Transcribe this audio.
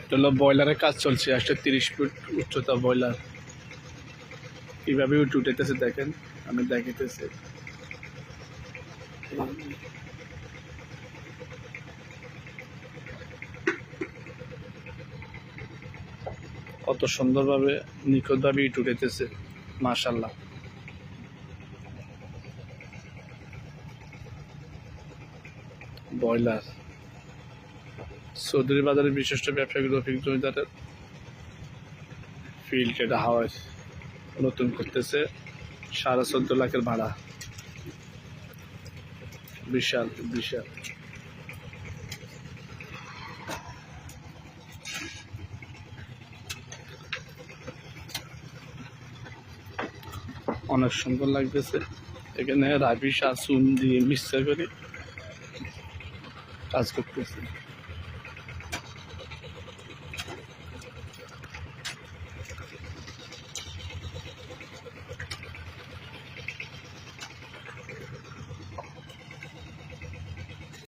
এটা হলো বয়লারের কাজ চলছে একশো তিরিশ ফুট উচ্চতা বয়লার কীভাবে উঠে উঠেতেছে দেখেন, আমি দেখিতেছি কত সুন্দরভাবে নিখুঁতভাবে ইট উঠেতেছে মাশাল্লাহ ব্রয়লার। চৌধুরী বাজারের বিশিষ্ট ব্যবসায়িক রফিক জমিদারের ফিল্ড এটা হাওয়ায় নতুন করতেছে সাড়ে চোদ্দ লাখের ভাড়া। বিশাল বিশাল। অনেক সুন্দর লাগতেছে। এখানে রাবি চুন দিয়ে মিক্সার করে কাজ করতেছে।